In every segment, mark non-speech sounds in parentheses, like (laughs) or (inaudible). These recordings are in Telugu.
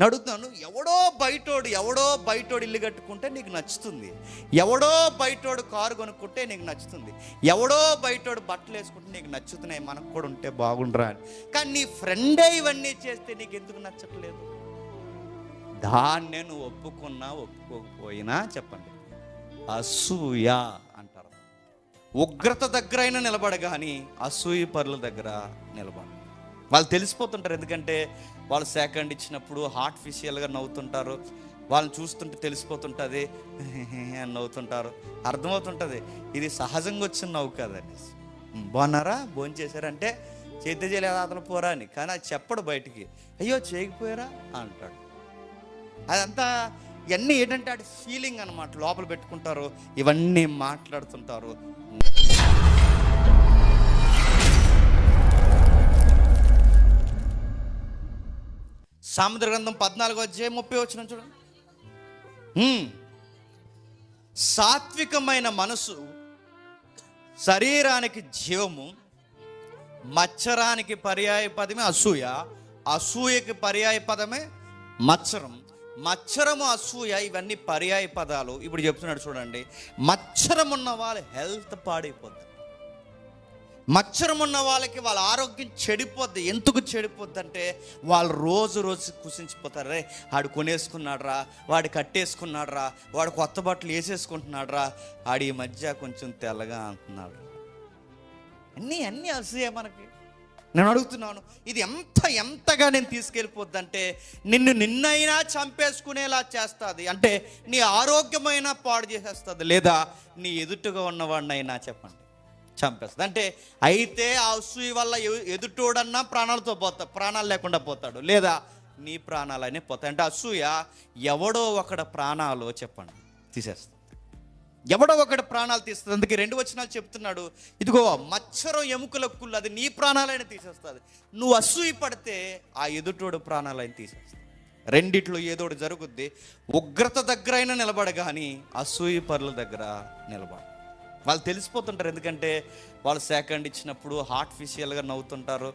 నేను అడుగుతున్నాను ఎవడో బయటోడు ఎవడో బయటోడు ఇల్లు కట్టుకుంటే నీకు నచ్చుతుంది. ఎవడో బయటోడు కారు కొనుక్కుంటే నీకు నచ్చుతుంది. ఎవడో బయటోడు బట్టలు వేసుకుంటే నీకు నచ్చుతున్నాయి. మనకు కూడా ఉంటే బాగుండరా అని. కానీ నీ ఫ్రెండే ఇవన్నీ చేస్తే నీకు ఎందుకు నచ్చట్లేదు? దాన్నే నువ్వు ఒప్పుకున్నా ఒప్పుకోకపోయినా చెప్పండి. అసూయ అంటారు. ఉగ్రత దగ్గరైనా నిలబడగాని అసూయ పరుల దగ్గర నిలబడ వాళ్ళు తెలిసిపోతుంటారు. ఎందుకంటే వాళ్ళు సెకండ్ ఇచ్చినప్పుడు హార్ట్ ఫిషియల్గా నవ్వుతుంటారు. వాళ్ళని చూస్తుంటే తెలిసిపోతుంటుంది. (laughs) అని నవ్వుతుంటారు. అర్థమవుతుంటుంది. ఇది సహజంగా వచ్చిన నవ్వు కదండి. బాగున్నారా? భోజనం చేశారంటే చేతి చేయలేదు అతను పోరా అని. కానీ అది చెప్పడు బయటికి. అయ్యో చేయకపోయారా? అంటాడు. అదంతా ఇవన్నీ ఏంటంటే అటు ఫీలింగ్ అనమాట లోపల పెట్టుకుంటారు. ఇవన్నీ మాట్లాడుతుంటారు. సాముద్ర గ్రంథం పద్నాలుగు వచ్చే ముప్పై వచ్చిన చూడండి. సాత్వికమైన మనసు శరీరానికి జీవము మచ్చరానికి పర్యాయ పదమే అసూయ అసూయకి పర్యాయ పదమే మచ్చరం. మచ్చరము అసూయ ఇవన్నీ పర్యాయ పదాలు. ఇప్పుడు చెప్తున్నాడు చూడండి మచ్చరం ఉన్న వాళ్ళ హెల్త్ పాడైపోద్ది మచ్చరం ఉన్న వాళ్ళకి వాళ్ళ ఆరోగ్యం చెడిపోద్ది. ఎందుకు చెడిపోద్ది అంటే వాళ్ళు రోజు రోజు కుసించిపోతారు. రే ఆడు కొనేసుకున్నాడురా వాడు కట్టేసుకున్నాడురా వాడు కొత్త బట్టలు వేసేసుకుంటున్నాడురా ఆడి ఈ మధ్య కొంచెం తెల్లగా అంటున్నాడు. అన్నీ అన్నీ అసూయ మనకి. నేను అడుగుతున్నాను ఇది ఎంత ఎంతగా నేను తీసుకెళ్ళిపోద్దంటే నిన్ను నిన్నైనా చంపేసుకునేలా చేస్తుంది. అంటే నీ ఆరోగ్యమైనా పాడు చేసేస్తుంది. లేదా నీ ఎదుటుగా ఉన్నవాడినైనా చెప్పండి. చంపేస్తుంది. అంటే అయితే ఆ అసూయ వల్ల ఎ- ఎదుటోడన్నా ప్రాణాలతో పోతా ప్రాణాలు లేకుండా పోతాడు. లేదా నీ ప్రాణాలనే పోతాయి. అంటే అసూయ ఎవడో ఒకడ ప్రాణాలు చెప్పండి తీసేస్తుంది. ఎవడో ఒకటి ప్రాణాలు తీస్తుంది. అందుకే రెండు వచనాలు చెప్తున్నాడు. ఇదిగో మచ్చరం ఎముకల కుళ్ళు అది నీ ప్రాణాలైనా తీసేస్తుంది. నువ్వు అసూయ పడితే ఆ ఎదుటోడు ప్రాణాలైనా తీసేస్తుంది. రెండిట్లో ఏదోటి జరుగుద్ది. ఉగ్రత దగ్గర అయినా నిలబడ కానీ అసూయ పరుల దగ్గర నిలబడ వాళ్ళు తెలిసిపోతుంటారు. ఎందుకంటే వాళ్ళు సెకండ్ ఇచ్చినప్పుడు హార్ట్ఫిషియల్గా నవ్వుతుంటారు.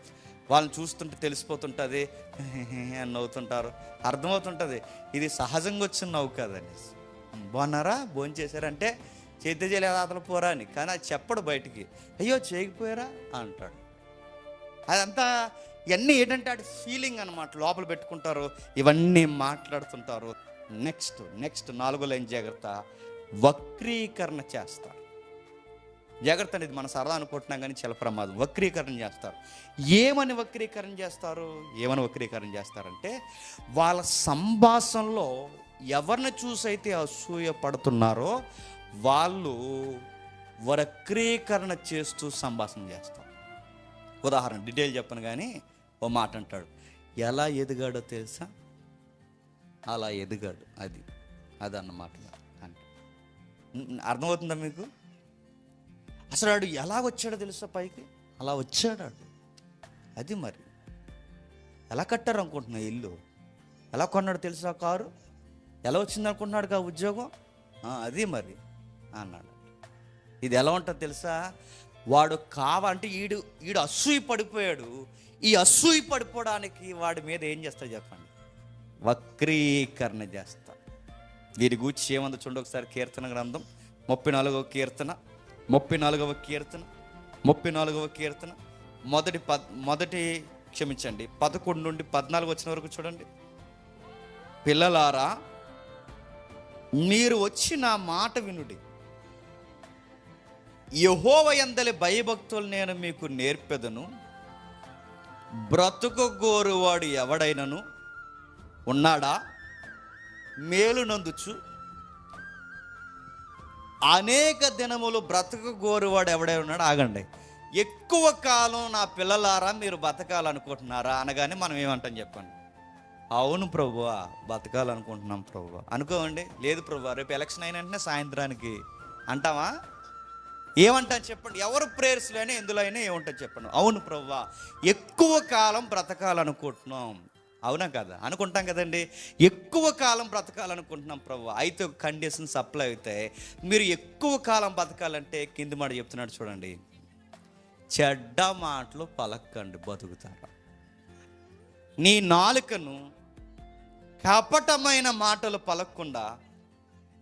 వాళ్ళని చూస్తుంటే తెలిసిపోతుంటుంది. (laughs) అని నవ్వుతుంటారు. అర్థమవుతుంటుంది. ఇది సహజంగా వచ్చిన నవ్వు కాదండి. బాగున్నారా? భోజనం చేశారంటే చేతి చేయలేదు అతను పోరా అని. కానీ అది చెప్పడు బయటికి. అయ్యో చేయకపోయారా? అంటాడు. అదంతా ఇవన్నీ ఏంటంటే అటు ఫీలింగ్ అనమాట లోపల పెట్టుకుంటారు. ఇవన్నీ మాట్లాడుతుంటారు. నెక్స్ట్ నెక్స్ట్ నాలుగో లైన్ జాగ్రత్త. వక్రీకరణ చేస్తారు. జాగ్రత్త అనేది మన సరదా అనుకుంటున్నాం కానీ చాలా ప్రమాదం వక్రీకరణ చేస్తారు. ఏమని వక్రీకరణ చేస్తారు? ఏమని వక్రీకరణ చేస్తారంటే వాళ్ళ సంభాషణలో ఎవరిని చూసైతే అసూయ పడుతున్నారో వాళ్ళు వక్రీకరణ చేస్తూ సంభాషణ చేస్తారు. ఉదాహరణ డీటెయిల్ చెప్పను కానీ ఓ మాట అంటాడు ఎలా ఎదిగాడో తెలుసా? అలా ఎదిగాడు అది అదన్నమాట. అంటే అర్థమవుతుందా మీకు? అసలు ఆడు ఎలా వచ్చాడో తెలుసా పైకి? అలా వచ్చాడు అది మరి. ఎలా కట్టారు అనుకుంటున్నా ఇల్లు? ఎలా కొన్నాడు తెలుసా కారు? ఎలా వచ్చింది అనుకుంటున్నాడు ఆ ఉద్యోగం? అది మరి అన్నాడు. ఇది ఎలా ఉంటుంది తెలుసా? వాడు కావ అంటే ఈడు ఈడు అసూయ పడిపోయాడు. ఈ అసూయ పడిపోవడానికి వాడి మీద ఏం చేస్తాడు చెప్పండి? వక్రీకరణ చేస్తా వీరి గూర్చి ఏమందో చూడండి ఒకసారి కీర్తన గ్రంథం ముప్పై నాలుగో కీర్తన. ముప్పై నాలుగవ కీర్తన ముప్పై నాలుగవ కీర్తన. మొదటి పద్ మొదటి క్షమించండి పదకొండు నుండి పద్నాలుగు వచ్చిన వరకు చూడండి. పిల్లలారా మీరు వచ్చి నా మాట వినుడి. యహోవ ఎందలి భయభక్తులు నేను మీకు నేర్పెదను. బ్రతుకు గోరువాడు ఎవడైనను ఉన్నాడా? మేలు నందుచు అనేక దినములు బ్రతక గోరువాడు ఎవడై ఉన్నాడు ఆగండి. ఎక్కువ కాలం నా పిల్లలారా మీరు బతకాలనుకుంటున్నారా అనగానే మనం ఏమంటాం చెప్పండి. అవును ప్రభువా బతకాలనుకుంటున్నాం ప్రభువా. అనుకోండి లేదు ప్రభువా రేపు ఎలక్షన్ అయిన వెంటనే సాయంత్రానికి అంటావా ఏమంటాను చెప్పండి? ఎవరు ప్రేయర్స్లో అయినా ఎందులో అయినా ఏమంటారు చెప్పండి. అవును ప్రభువా ఎక్కువ కాలం బ్రతకాలనుకుంటున్నాం. అవునా కదా? అనుకుంటాం కదండి. ఎక్కువ కాలం బ్రతకాలనుకుంటున్నాం ప్రభు. అయితే ఒక కండిషన్ సప్లై అవుతాయి మీరు ఎక్కువ కాలం బతకాలంటే కింది మాట చెప్తున్నాడు చూడండి. చెడ్డ మాటలు పలకండి బతుకుతారా. నీ నాలుకను కపటమైన మాటలు పలకకుండా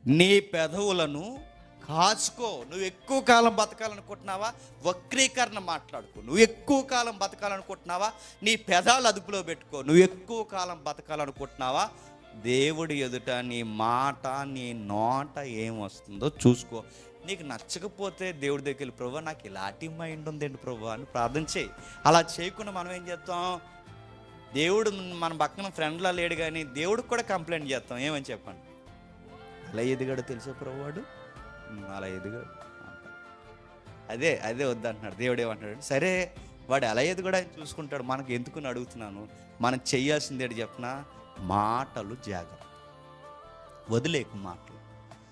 నీ పెదవులను కాచుకో నువ్వు ఎక్కువ కాలం బతకాలనుకుంటున్నావా? వక్రీకరణ మాట్లాడుకో. నువ్వు ఎక్కువ కాలం బతకాలనుకుంటున్నావా? నీ పెదాలు అదుపులో పెట్టుకో. నువ్వు ఎక్కువ కాలం బతకాలనుకుంటున్నావా? దేవుడి ఎదుట నీ మాట నీ నోట ఏం వస్తుందో చూసుకో. నీకు నచ్చకపోతే దేవుడి దగ్గరికి వెళ్ళి. ప్రభు నాకు ఇలాంటి మైండ్ ఉందండి ప్రభు అని ప్రార్థన చేయి. అలా చేయకుండా మనం ఏం చేస్తాం? దేవుడు మన పక్కన ఫ్రెండ్లా లేడు కానీ దేవుడికి కూడా కంప్లైంట్ చేస్తాం. ఏమని చెప్పండి? అలా ఎదిగాడు తెలుసా ప్రభువాడు అలా ఎదిగాడు అదే అదే వద్దంటున్నాడు. దేవుడు ఏమంటాడు సరే వాడు ఎలా ఎదుగుడు కూడా చూసుకుంటాడు. మనకు ఎందుకుని అడుగుతున్నాను? మనం చెయ్యాల్సింది ఏంటి చెప్పిన మాటలు జాగ్రత్త. వదిలేకు మాటలు.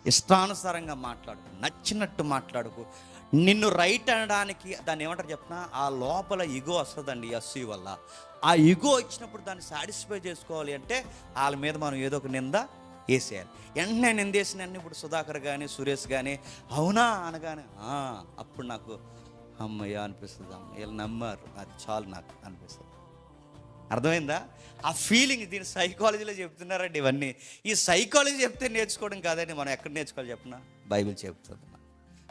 ఇష్టానుసారంగా మాట్లాడుకు. నచ్చినట్టు మాట్లాడుకు. నిన్ను రైట్ అనడానికి దాన్ని ఏమంటారు చెప్పిన ఆ లోపల ఇగో వస్తుందండి ఎస్సీ వల్ల. ఆ ఇగో ఇచ్చినప్పుడు దాన్ని సాటిస్ఫై చేసుకోవాలి అంటే వాళ్ళ మీద మనం ఏదో ఒక నింద వేసేయాలి. వెంటనే నిందేసిన ఇప్పుడు సుధాకర్ కానీ సురేష్ కానీ అవునా అనగానే "ఆ," అప్పుడు నాకు అమ్మయ్య అనిపిస్తుంది అమ్మ వీళ్ళు నమ్మారు. అది చాలు నాకు అనిపిస్తుంది. అర్థమైందా? ఆ ఫీలింగ్ దీని సైకాలజీలో చెప్తున్నారండి ఇవన్నీ. ఈ సైకాలజీ చెప్తే నేర్చుకోవడం కాదండి మనం ఎక్కడ నేర్చుకోవాలి చెప్పిన? బైబిల్ చెప్తుంది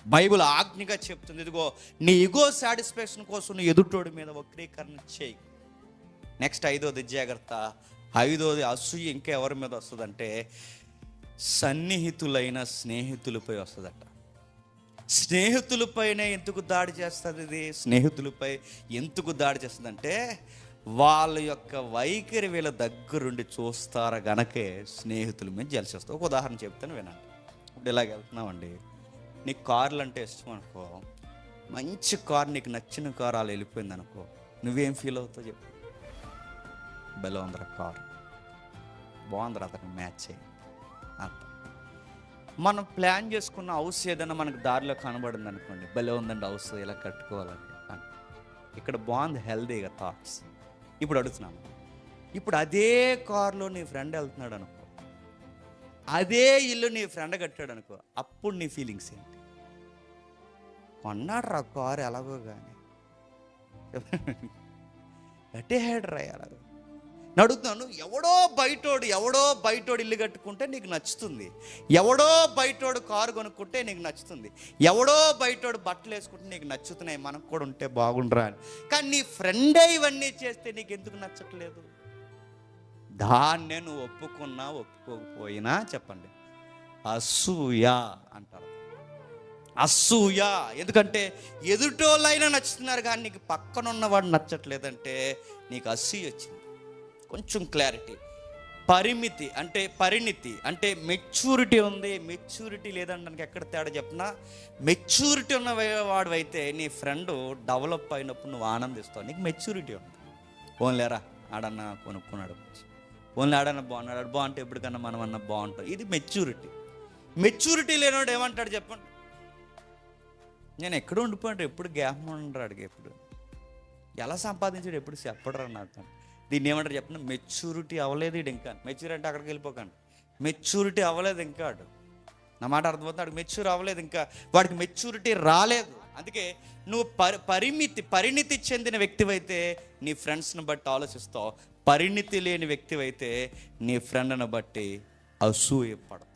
బైబిల్ ఆజ్ఞగా చెప్తుంది ఇదిగో నీ ఇగో సాటిస్ఫాక్షన్ కోసం ఎదుటోడి మీద వక్రీకరణ చేయి. నెక్స్ట్ ఐదోది జాగ్రత్త. ఐదోది అసూయ ఇంకా ఎవరి మీద వస్తుందంటే సన్నిహితులైన స్నేహితులపై వస్తుందట. స్నేహితులపైనే ఎందుకు దాడి చేస్తుంది ఇది? స్నేహితులపై ఎందుకు దాడి చేస్తుందంటే వాళ్ళ యొక్క వైఖరి వీళ్ళ దగ్గరుండి చూస్తారా గనకే స్నేహితుల మీద జలసేస్తారు ఒక ఉదాహరణ చెప్తాను వినండి. ఇప్పుడు ఇలాగ వెళ్తున్నామండి. నీకు కార్లు అంటే ఇష్టం అనుకో. మంచి కార్ నీకు నచ్చిన కార్ అలా వెళ్ళిపోయింది అనుకో నువ్వేం ఫీల్ అవుతావు చెప్పు. బెల ఉందిరా కార్ బాగుందిరా అతను మ్యాచ్ అయ్యి అంత మనం ప్లాన్ చేసుకున్న హౌస్ ఏదైనా మనకు దారిలో కనబడింది అనుకోండి భలే ఉందండి హౌస్ ఇలా కట్టుకోవాలని అని. ఇక్కడ బాగుంది హెల్దీగా థాట్స్ ఇప్పుడు అడుగుతున్నాను ఇప్పుడు అదే కారులో నీ ఫ్రెండ్ వెళ్తున్నాడు అనుకో అదే ఇల్లు నీ ఫ్రెండ్ కట్టాడు అనుకో అప్పుడు నీ ఫీలింగ్స్ ఏంటి కొన్నాడు రా కారు ఎలాగో కానీ కట్టేహాడు రా ఎలాగో అడుగుతున్నాను ఎవడో బయటోడు ఎవడో బయటోడు ఇల్లు కట్టుకుంటే నీకు నచ్చుతుంది. ఎవడో బయటోడు కారు కొనుక్కుంటే నీకు నచ్చుతుంది. ఎవడో బయటోడు బట్టలు వేసుకుంటే నీకు నచ్చుతున్నాయి మనకు కూడా ఉంటే బాగుండరా అని. కానీ నీ ఫ్రెండే ఇవన్నీ చేస్తే నీకు ఎందుకు నచ్చట్లేదు? దాన్నే నువ్వు ఒప్పుకున్నా ఒప్పుకోకపోయినా చెప్పండి. అసూయ అంటారు. అసూయ. ఎందుకంటే ఎదుటోళ్ళైనా నచ్చుతున్నారు కానీ నీకు పక్కన ఉన్నవాడు నచ్చట్లేదంటే నీకు అసూయ వచ్చింది. కొంచెం క్లారిటీ పరిమితి అంటే పరిణితి అంటే మెచ్యూరిటీ ఉంది మెచ్యూరిటీ లేదనడానికి ఎక్కడ తేడా చెప్పినా మెచ్యూరిటీ ఉన్న వాడు అయితే నీ ఫ్రెండ్ డెవలప్ అయినప్పుడు నువ్వు ఆనందిస్తావు. నీకు మెచ్యూరిటీ ఉంది. ఓన్లేరా ఆడన్నా కొనుక్కున్నాడు. ఓన్లీ ఆడన్నా బాగున్నాడు. బాగుంటే ఎప్పటికన్నా మనం అన్న బాగుంటాం. ఇది మెచ్యూరిటీ మెచ్యూరిటీ లేనివాడు ఏమంటాడు చెప్పండి నేను ఎక్కడ ఉండిపోయాడు ఎప్పుడు గ్యాప్ ఉండరు అడిగి ఎప్పుడు ఎలా సంపాదించాడు ఎప్పుడు చెప్పడరా నాకు దీన్ని ఏమంటారు చెప్పిన మెచ్యూరిటీ అవ్వలేదు ఈడు ఇంకా మెచ్యూరిటీ అంటే అక్కడికి వెళ్ళిపోకండి. మెచ్యూరిటీ అవ్వలేదు ఇంకా వాడు నా మాట అర్థమవుతుంది? వాడికి మెచ్యూర్ అవ్వలేదు ఇంకా. వాడికి మెచ్యూరిటీ రాలేదు. అందుకే నువ్వు పరి పరిమితి పరిణితి చెందిన వ్యక్తివైతే నీ ఫ్రెండ్స్ని బట్టి ఆలోచిస్తావు. పరిణితి లేని వ్యక్తివైతే నీ ఫ్రెండ్ని బట్టి అసూయపడతావు.